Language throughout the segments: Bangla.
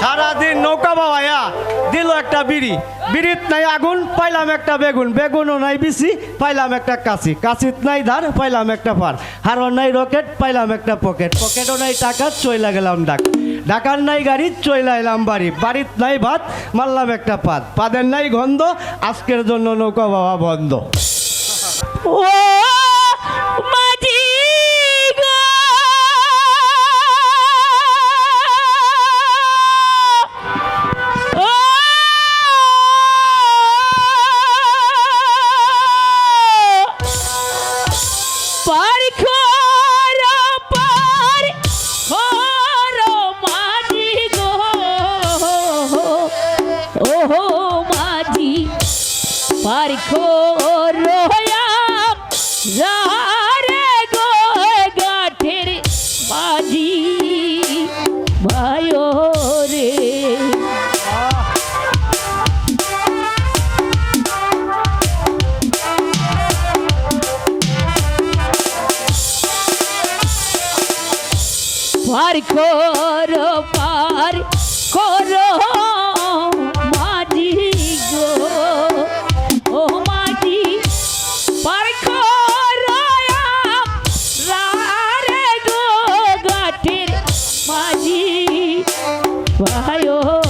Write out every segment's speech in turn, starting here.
সারাদিন নৌকা বাবায়া দিল একটা বিড়ি। বিড়িত নাই আগুন, পাইলাম একটা বেগুন। বেগুনও নাই বিসি পাইলাম একটা কাশি কাশিত নাই ধার, পাইলাম একটা পার হারও নাই রকেট, পাইলাম একটা পকেট। পকেটও নাই টাকা, চইলা গেলাম ডাক। ঢাকার নাই গাড়ি, চইলা এলাম বাড়ি। বাড়িত নাই ভাত, মারলাম একটা পাত। পাদের নাই গন্ধ, আজকের জন্য নৌকা বাবা বন্ধ। ও মাঝি পার খোরয়াম রে গো গাঠের বাজি ভায়ো রে। পার কর পার করো ও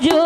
yo